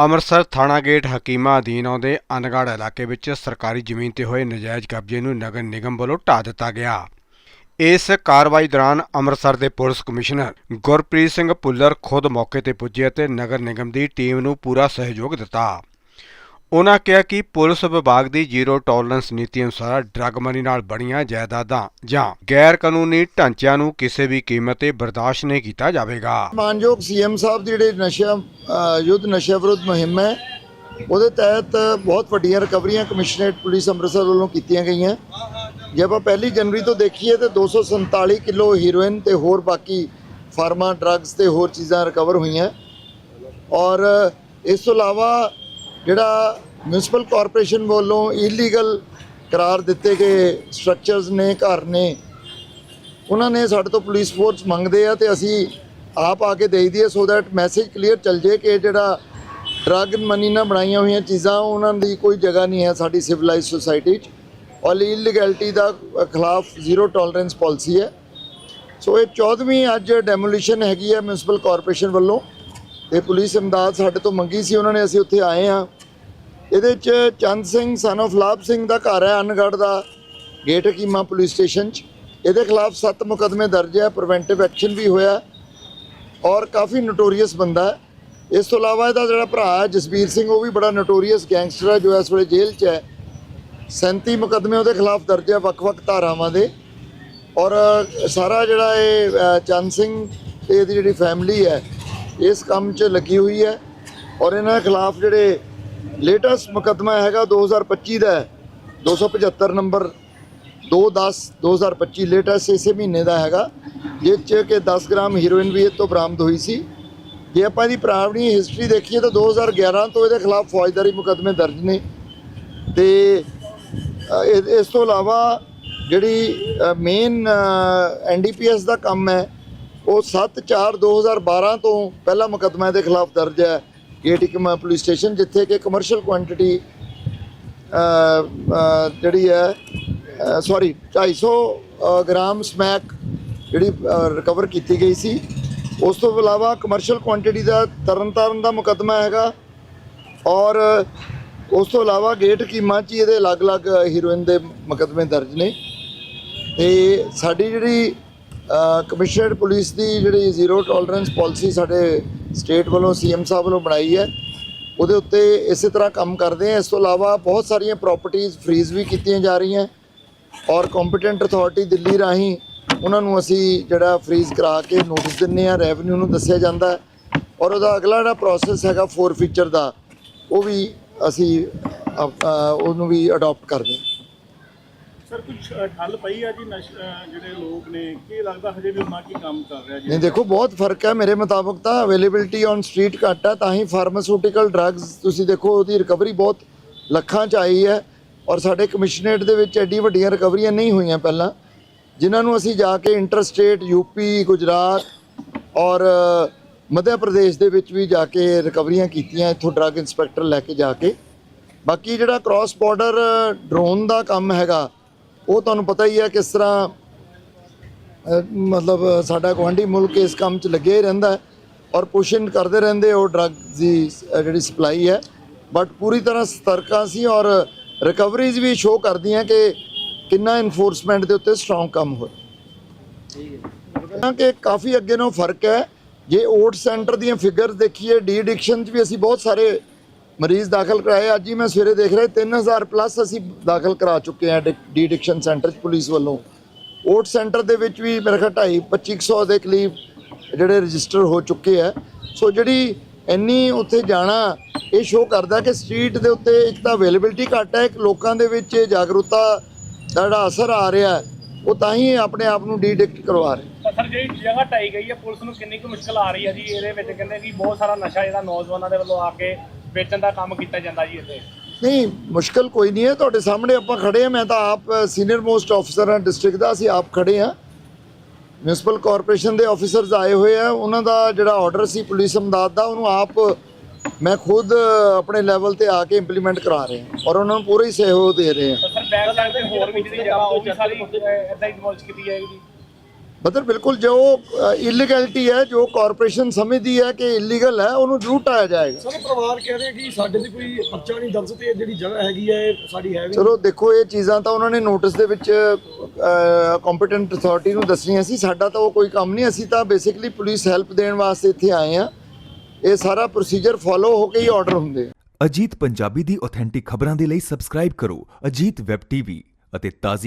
ਅੰਮ੍ਰਿਤਸਰ ਥਾਣਾ ਗੇਟ ਹਕੀਮਾ ਅਧੀਨ ਆਉਂਦੇ ਅਨਗੜ ਇਲਾਕੇ ਵਿੱਚ ਸਰਕਾਰੀ ਜ਼ਮੀਨ ਤੇ ਹੋਏ ਨਜਾਇਜ਼ ਕਬਜ਼ੇ ਨੂੰ ਨਗਰ ਨਿਗਮ ਵੱਲੋਂ ਢਾਹ ਦਿੱਤਾ ਗਿਆ। ਇਸ ਕਾਰਵਾਈ ਦੌਰਾਨ ਅੰਮ੍ਰਿਤਸਰ ਦੇ ਪੁਲਿਸ ਕਮਿਸ਼ਨਰ ਗੁਰਪ੍ਰੀਤ ਸਿੰਘ ਪੁੱਲਰ ਖੁਦ ਮੌਕੇ ਤੇ ਪੁੱਜੇ ਅਤੇ ਨਗਰ ਨਿਗਮ ਦੀ ਟੀਮ ਨੂੰ ਪੂਰਾ ਸਹਿਯੋਗ ਦਿੱਤਾ। ਉਹਨਾਂ ਕਿਹਾ ਕਿ ਪੁਲਿਸ ਵਿਭਾਗ ਦੀ ਜ਼ੀਰੋ ਟੋਲਰੈਂਸ ਨੀਤੀ ਅਨੁਸਾਰ ਡਰੱਗ ਮਨੀ ਨਾਲ ਬਣੀਆਂ ਜਾਇਦਾਦਾਂ ਜਾਂ ਗੈਰ ਕਾਨੂੰਨੀ ਢਾਂਚਿਆਂ ਨੂੰ ਕਿਸੇ ਵੀ ਕੀਮਤ ਤੇ ਬਰਦਾਸ਼ਤ ਨਹੀਂ ਕੀਤਾ ਜਾਵੇਗਾ। ਮਾਨਯੋਗ ਸੀਐਮ ਸਾਹਿਬ ਦੀ ਜਿਹੜੇ ਨਸ਼ਾ ਯੁੱਧ ਨਸ਼ਾ ਵਿਰੁੱਧ ਮੁਹਿੰਮ ਹੈ, ਉਹਦੇ ਤਹਿਤ ਬਹੁਤ ਵੱਡੀਆਂ ਰਿਕਵਰੀਆਂ ਕਮਿਸ਼ਨਰੇਟ ਪੁਲਿਸ ਅੰਮ੍ਰਿਤਸਰ ਵੱਲੋਂ ਕੀਤੀਆਂ ਗਈਆਂ। ਜੇ ਆਪਾਂ ਪਹਿਲੀ ਜਨਵਰੀ ਤੋਂ ਦੇਖੀਏ ਤੇ 247 ਕਿਲੋ ਹੀਰੋਇਨ ਤੇ ਹੋਰ ਬਾਕੀ ਫਾਰਮਾ, ਡਰੱਗਸ ਤੇ ਹੋਰ ਚੀਜ਼ਾਂ ਰਿਕਵਰ ਹੋਈਆਂ। ਔਰ ਇਸ ਤੋਂ ਇਲਾਵਾ ਜਿਹੜਾ ਮਿਊਨਿਸਪਲ ਕਾਰਪੋਰੇਸ਼ਨ ਵੱਲੋਂ ਇਲੀਗਲ ਕਰਾਰ ਦਿੱਤੇ ਗਏ ਸਟਰਕਚਰਸ ਨੇ, ਘਰ ਨੇ, ਉਹਨਾਂ ਨੇ ਸਾਡੇ ਤੋਂ ਪੁਲਿਸ ਫੋਰਸ ਮੰਗਦੇ ਆ ਤੇ ਅਸੀਂ ਆਪ ਆ ਕੇ ਦੇਈ ਦਈਏ ਸੋ ਦੈਟ ਮੈਸੇਜ ਕਲੀਅਰ ਚੱਲ ਜੇ ਕਿ ਜਿਹੜਾ ਡਰੱਗ ਮਨੀ ਨਾਲ ਬਣਾਈਆਂ ਹੋਈਆਂ ਚੀਜ਼ਾਂ, ਉਹਨਾਂ ਦੀ ਕੋਈ ਜਗ੍ਹਾ ਨਹੀਂ ਹੈ ਸਾਡੀ ਸਿਵਲਾਈਜ਼ ਸੁਸਾਇਟੀ 'ਚ। ਔਰ ਇਲੀਗੈਲਿਟੀ ਦਾ ਖਿਲਾਫ ਜ਼ੀਰੋ ਟੋਲਰੈਂਸ ਪਾਲਿਸੀ ਹੈ। ਸੋ ਇਹ 14ਵੀਂ ਅੱਜ ਡੈਮੋਲੀਸ਼ਨ ਹੈਗੀ ਹੈ ਮਿਊਨਿਸਪਲ ਕਾਰਪੋਰੇਸ਼ਨ ਵੱਲੋਂ। ਤੇ ਪੁਲਿਸ ਇਮਦਾਦ ਸਾਡੇ ਤੋਂ ਮੰਗੀ ਸੀ, ਉਹਨਾਂ ਨੇ ਅਸੀਂ ਉੱਥੇ ਆਏ ਹਾਂ। ਇਹਦੇ 'ਚ ਚੰਦ ਸਿੰਘ ਸਨ of ਲਾਭ ਸਿੰਘ ਦਾ ਘਰ ਹੈ ਅਨਗੜ੍ਹ ਦਾ, ਗੇਟ ਕੀਮਾ ਪੁਲਿਸ ਸਟੇਸ਼ਨ 'ਚ। ਇਹਦੇ ਖਿਲਾਫ 7 ਮੁਕਦਮੇ ਦਰਜ ਹੈ ਪ੍ਰੀਵੈਂਟਿਵ ਐਕਸ਼ਨ ਵੀ ਹੋਇਆ ਔਰ ਕਾਫੀ ਨੋਟੋਰੀਅਸ ਬੰਦਾ ਹੈ। ਇਸ ਤੋਂ ਇਲਾਵਾ ਇਹਦਾ ਜਿਹੜਾ ਭਰਾ ਹੈ, ਜਸਬੀਰ ਸਿੰਘ, ਉਹ ਵੀ ਬੜਾ ਨੋਟੋਰੀਅਸ ਗੈਂਗਸਟਰ ਹੈ, ਜੋ ਇਸ ਵੇਲੇ ਜੇਲ੍ਹ 'ਚ ਹੈ। 37 ਮੁਕਦਮੇ ਉਹਦੇ ਖਿਲਾਫ ਦਰਜ ਹੈ, ਵੱਖ-ਵੱਖ ਧਾਰਾਵਾਂ ਦੇ। ਔਰ ਸਾਰਾ ਜਿਹੜਾ ਇਹ ਚੰਦ ਸਿੰਘ ਤੇ ਇਹਦੀ ਜਿਹੜੀ ਫੈਮਿਲੀ ਹੈ ਇਸ ਕੰਮ 'ਚ ਲੱਗੀ ਹੋਈ ਹੈ ਔਰ ਇਹਨਾਂ ਦੇ ਖਿਲਾਫ ਜਿਹੜੇ ਲੇਟੈਸਟ ਮੁਕੱਦਮਾ ਹੈਗਾ 2025 ਦਾ ਹੈ, 275 ਨੰਬਰ 210 2025 ਲੇਟੈਸਟ ਇਸੇ ਮਹੀਨੇ ਦਾ ਹੈਗਾ ਜਿਸ 'ਚ ਕਿ 10 ਗ੍ਰਾਮ ਹੀਰੋਇਨ ਵੀ ਇਹ ਤੋਂ ਬਰਾਮਦ ਹੋਈ ਸੀ। ਜੇ ਆਪਾਂ ਇਹਦੀ ਪੁਰਾਣੀ ਹਿਸਟਰੀ ਦੇਖੀਏ ਤਾਂ 2011 ਤੋਂ ਇਹਦੇ ਖਿਲਾਫ ਫੌਜਦਾਰੀ ਮੁਕੱਦਮੇ ਦਰਜ ਨੇ। ਤੇ ਇਹ- ਇਸ ਤੋਂ ਇਲਾਵਾ ਜਿਹੜੀ ਮੇਨ ਐਨਡੀਪੀਐਸ ਦਾ ਕੰਮ ਹੈ ਉਹ 7/4/2012 ਤੋਂ ਪਹਿਲਾ ਮੁਕੱਦਮਾ ਦੇ ਖਿਲਾਫ ਦਰਜ ਹੈ ਗੇਟ ਇਕਮਾ ਪੁਲਿਸ ਸਟੇਸ਼ਨ ਜਿੱਥੇ ਕਿ ਕਮਰਸ਼ੀਅਲ ਕੁਆਂਟੀਟੀ ਜਿਹੜੀ ਹੈ ਸੌਰੀ 250 ਅ, ਗ੍ਰਾਮ ਸਮੈਕ ਜਿਹੜੀ ਰਿਕਵਰ ਕੀਤੀ ਗਈ ਸੀ। ਉਸ ਤੋਂ ਇਲਾਵਾ ਕਮਰਸ਼ੀਅਲ ਕੁਆਂਟੀਟੀ ਦਾ ਤਰਨਤਾਰਨ ਦਾ ਮੁਕੱਦਮਾ ਹੈਗਾ ਔਰ ਉਸ ਤੋਂ ਇਲਾਵਾ ਗੇਟ ਕੀਮਾ 'ਚ ਹੀ ਇਹਦੇ ਅਲੱਗ-ਅਲੱਗ ਹੀਰੋਇਨ ਦੇ ਮੁਕੱਦਮੇ ਦਰਜ ਨੇ। ਤੇ ਸਾਡੀ ਜਿਹੜੀ ਕਮਿਸ਼ਨਰ ਪੁਲਿਸ ਦੀ ਜਿਹੜੀ ਜ਼ੀਰੋ ਟੋਲਰੈਂਸ ਪਾਲਿਸੀ ਸਾਡੇ ਸਟੇਟ ਵੱਲੋਂ, ਸੀਐਮ ਸਾਹਿਬ ਵੱਲੋਂ ਬਣਾਈ ਹੈ, ਉਹਦੇ ਉੱਤੇ ਇਸੇ ਤਰ੍ਹਾਂ ਕੰਮ ਕਰਦੇ ਆ ਇਸ ਤੋਂ ਇਲਾਵਾ ਬਹੁਤ ਸਾਰੀਆਂ ਪ੍ਰਾਪਰਟੀਆਂ ਫ੍ਰੀਜ਼ ਵੀ ਕੀਤੀਆਂ ਜਾ ਰਹੀਆਂ ਔਰ ਕੰਪੀਟੈਂਟ ਅਥਾਰਟੀ ਦਿੱਲੀ ਰਾਹੀਂ ਉਹਨਾਂ ਨੂੰ ਅਸੀਂ ਜਿਹੜਾ ਫ੍ਰੀਜ਼ ਕਰਾ ਕੇ ਨੋਟਿਸ ਦਿੰਨੇ ਆ ਰੈਵਨਿਊ ਨੂੰ ਦੱਸਿਆ ਜਾਂਦਾ ਔਰ ਉਹਦਾ ਅਗਲਾ ਜਿਹੜਾ ਪ੍ਰੋਸੈਸ ਹੈਗਾ ਫੋਰ ਫੀਚਰ ਦਾ, ਉਹ ਵੀ ਅਸੀਂ ਉਹਨੂੰ ਵੀ ਅਡਾਪਟ ਕਰਦੇ ਹਾਂ। ਸਰ ਕੁਝ ਠੱਲ ਪਈ ਆ ਜੀ ਜਿਹੜੇ ਲੋਕ ਨੇ? ਕੀ ਲੱਗਦਾ ਹਜੇ ਵੀ ਉਹਨਾਂ ਕੀ ਕੰਮ ਕਰ ਰਿਹਾ ਜੀ? ਨਹੀਂ, ਦੇਖੋ, ਬਹੁਤ ਫ਼ਰਕ ਹੈ। ਮੇਰੇ ਮੁਤਾਬਕ ਤਾਂ ਅਵੇਲੇਬਿਲਟੀ ਔਨ ਸਟਰੀਟ ਘੱਟ ਹੈ, ਤਾਂ ਹੀ ਫਾਰਮਾਸਿਊਟੀਕਲ ਡਰੱਗਸ ਤੁਸੀਂ ਦੇਖੋ, ਉਹਦੀ ਰਿਕਵਰੀ ਬਹੁਤ ਲੱਖਾਂ ਚ ਆਈ ਹੈ। ਔਰ ਸਾਡੇ ਕਮਿਸ਼ਨਰੇਟ ਦੇ ਵਿੱਚ ਐਡੀ ਵੱਡੀਆਂ ਰਿਕਵਰੀਆਂ ਨਹੀਂ ਹੋਈਆਂ ਪਹਿਲਾਂ। ਜਿਨ੍ਹਾਂ ਨੂੰ ਅਸੀਂ ਜਾ ਕੇ ਇੰਟਰ ਸਟੇਟ ਯੂਪੀ ਗੁਜਰਾਤ ਔਰ ਮੱਧ ਪ੍ਰਦੇਸ਼ ਦੇ ਵਿੱਚ ਵੀ ਜਾ ਕੇ ਰਿਕਵਰੀਆਂ ਕੀਤੀਆਂ, ਇੱਥੋਂ ਡਰੱਗ ਇੰਸਪੈਕਟਰ ਲੈ ਕੇ ਜਾ ਕੇ। ਬਾਕੀ ਜਿਹੜਾ ਕ੍ਰਾਸ ਬਾਰਡਰ ਡਰੋਨ ਦਾ ਕੰਮ ਹੈਗਾ ਉਹ ਤੁਹਾਨੂੰ ਪਤਾ ਹੀ ਹੈ ਕਿਸ ਤਰ੍ਹਾਂ ਮਤਲਬ ਸਾਡਾ ਗੁਆਂਢੀ ਮੁਲਕ ਇਸ ਕੰਮ 'ਚ ਲੱਗਿਆ ਹੀ ਰਹਿੰਦਾ ਔਰ ਪੁਸ਼ਨ ਕਰਦੇ ਰਹਿੰਦੇ ਉਹ ਡਰੱਗ ਦੀ ਜਿਹੜੀ ਸਪਲਾਈ ਹੈ। ਬਟ ਪੂਰੀ ਤਰ੍ਹਾਂ ਸਤਰਕਾਂ ਸੀ ਔਰ ਰਿਕਵਰੀਜ਼ ਵੀ ਸ਼ੋ ਕਰਦੀਆਂ ਕਿ ਕਿੰਨਾ ਇਨਫੋਰਸਮੈਂਟ ਦੇ ਉੱਤੇ ਸਟਰੋਂਗ ਕੰਮ ਹੋਇਆ। ਕਿ ਕਾਫੀ ਅੱਗੇ ਨਾਲੋਂ ਫ਼ਰਕ ਹੈ। ਜੇ ਓਟ ਸੈਂਟਰ ਦੀਆਂ ਫਿਗਰਸ ਦੇਖੀਏ ਡੀ ਐਡਿਕਸ਼ਨ 'ਚ ਵੀ ਅਸੀਂ ਬਹੁਤ ਸਾਰੇ ਮਰੀਜ਼ ਦਾਖਲ ਕਰਾਏ। ਅੱਜ ਹੀ ਮੈਂ ਸਵੇਰੇ ਦੇਖ ਰਿਹਾ 3000 ਪਲੱਸ ਅਸੀਂ ਦਾਖਲ ਕਰਾ ਚੁੱਕੇ ਹਾਂ ਡੀ ਐਡਿਕਸ਼ਨ ਸੈਂਟਰ 'ਚ ਪੁਲਿਸ ਵੱਲੋਂ। ਓਟ ਸੈਂਟਰ ਦੇ ਵਿੱਚ ਵੀ ਮੇਰੇ ਖਿਆਲ 2.5 2500 ਦੇ ਕਰੀਬ ਜਿਹੜੇ ਰਜਿਸਟਰ ਹੋ ਚੁੱਕੇ ਆ। ਸੋ ਜਿਹੜੀ ਇੰਨੀ ਉੱਥੇ ਜਾਣਾ, ਇਹ ਸ਼ੋਅ ਕਰਦਾ ਕਿ ਸਟਰੀਟ ਦੇ ਉੱਤੇ ਇੱਕ ਤਾਂ ਅਵੇਲੇਬਿਲਟੀ ਘੱਟ ਹੈ, ਇੱਕ ਲੋਕਾਂ ਦੇ ਵਿੱਚ ਇਹ ਜਾਗਰੂਕਤਾ ਦਾ ਜਿਹੜਾ ਅਸਰ ਆ ਰਿਹਾ, ਉਹ ਤਾਂ ਹੀ ਆਪਣੇ ਆਪ ਨੂੰ ਡੀਡਿਕਟ ਕਰਵਾ ਰਹੇ। ਸਰ, ਜਿਹੜੀ ਜਗ੍ਹਾ ਢਾਈ ਗਈ ਹੈ, ਪੁਲਿਸ ਨੂੰ ਕਿੰਨੀ ਕੁ ਮੁਸ਼ਕਲ ਆ ਰਹੀ ਹੈ ਜੀ? ਇਹਦੇ ਵਿੱਚ ਕਹਿੰਦੇ ਵੀ ਬਹੁਤ ਸਾਰਾ ਨਸ਼ਾ ਜਿਹੜਾ ਨੌਜਵਾਨਾਂ ਦੇ ਵੱਲੋਂ ਆ ਕੇ ਵੇਚਣ ਦਾ ਕੰਮ ਕੀਤਾ ਜਾਂਦਾ ਜੀ ਇੱਥੇ। ਨਹੀਂ ਮੁਸ਼ਕਲ ਕੋਈ ਨਹੀਂ ਹੈ। ਤੁਹਾਡੇ ਸਾਹਮਣੇ ਆਪਾਂ ਖੜੇ ਆ ਮੈਂ ਤਾਂ ਆਪ ਸੀਨੀਅਰ ਮੋਸਟ ਆਫੀਸਰ ਹਾਂ ਡਿਸਟ੍ਰਿਕਟ ਦਾ। ਅਸੀਂ ਆਪ ਖੜੇ ਆ ਮਿਊਨਿਸਪਲ ਕਾਰਪੋਰੇਸ਼ਨ ਦੇ ਆਫੀਸਰਸ ਆਏ ਹੋਏ ਆ। ਉਹਨਾਂ ਦਾ ਜਿਹੜਾ ਆਰਡਰ ਸੀ ਪੁਲਿਸ ਅਮਦਾਦ ਦਾ ਉਹਨੂੰ ਆਪ ਮੈਂ ਖੁਦ ਆਪਣੇ ਲੈਵਲ ਤੇ ਆ ਕੇ ਇੰਪਲੀਮੈਂਟ ਕਰਾ ਰਹੇ ਹਾਂ ਔਰ ਉਹਨਾਂ ਨੂੰ ਪੂਰਾ ਹੀ ਸਹਿਯੋਗ ਦੇ ਰਹੇ ਹਾਂ। ਸਰ ਬੈਕ ਸਾਈਡ ਤੇ ਹੋਰ ਵੀ ਜਿਹੜੀ ਜਗ੍ਹਾ ਉਹ ਸਾਰੀ ਇਦਾਂ ਹੀ ਡਿਮੋਲਿਸ਼ ਕੀਤੀ ਜਾਏਗੀ ਮਤਲਬ ਬਿਲਕੁਲ ਜੋ ਇਲੀਗੈਲਿਟੀ ਹੈ ਜੋ ਕਾਰਪੋਰੇਸ਼ਨ ਸਮਝਦੀ ਹੈ ਕਿ ਇਲੀਗਲ ਹੈ ਉਹਨੂੰ ਜ਼ਰੂਰ ਟਾਇਆ ਜਾਏਗਾ। ਸਾਰੇ ਪਰਿਵਾਰ ਕਹਿ ਰਹੇ ਕਿ ਸਾਡੇ ਤੇ ਕੋਈ ਪਰਚਾ ਨਹੀਂ ਦਰਜ ਤੇ ਜਿਹੜੀ ਜਗ੍ਹਾ ਹੈਗੀ ਹੈ ਇਹ ਸਾਡੀ ਹੈ ਵੀ ਚਲੋ ਦੇਖੋ ਇਹ ਚੀਜ਼ਾਂ ਤਾਂ ਉਹਨਾਂ ਨੇ ਨੋਟਿਸ ਦੇ ਵਿੱਚ ਕੰਪੀਟੈਂਟ ਅਥਾਰਟੀ ਨੂੰ ਦੱਸਣੀਆਂ ਸੀ। ਸਾਡਾ ਤਾਂ ਉਹ ਕੋਈ ਕੰਮ ਨਹੀਂ। ਅਸੀਂ ਤਾਂ ਬੇਸਿਕਲੀ ਪੁਲਿਸ ਹੈਲਪ ਦੇਣ ਵਾਸਤੇ ਇੱਥੇ ਆਏ ਆ ਇਹ ਸਾਰਾ ਪ੍ਰੋਸੀਜਰ ਫਾਲੋ ਹੋ ਕੇ ਹੀ ਆਰਡਰ ਹੁੰਦੇ ਆ। ਅਜੀਤ ਪੰਜਾਬੀ ਦੀ ਆਥੈਂਟਿਕ ਖਬਰਾਂ ਦੇ ਲਈ ਸਬਸਕ੍ਰਾਈਬ ਕਰੋ। ਅਜੀਤ ਵੈਬ ਟੀਵੀ ਅਤੇ ਤਾਜ਼ੀ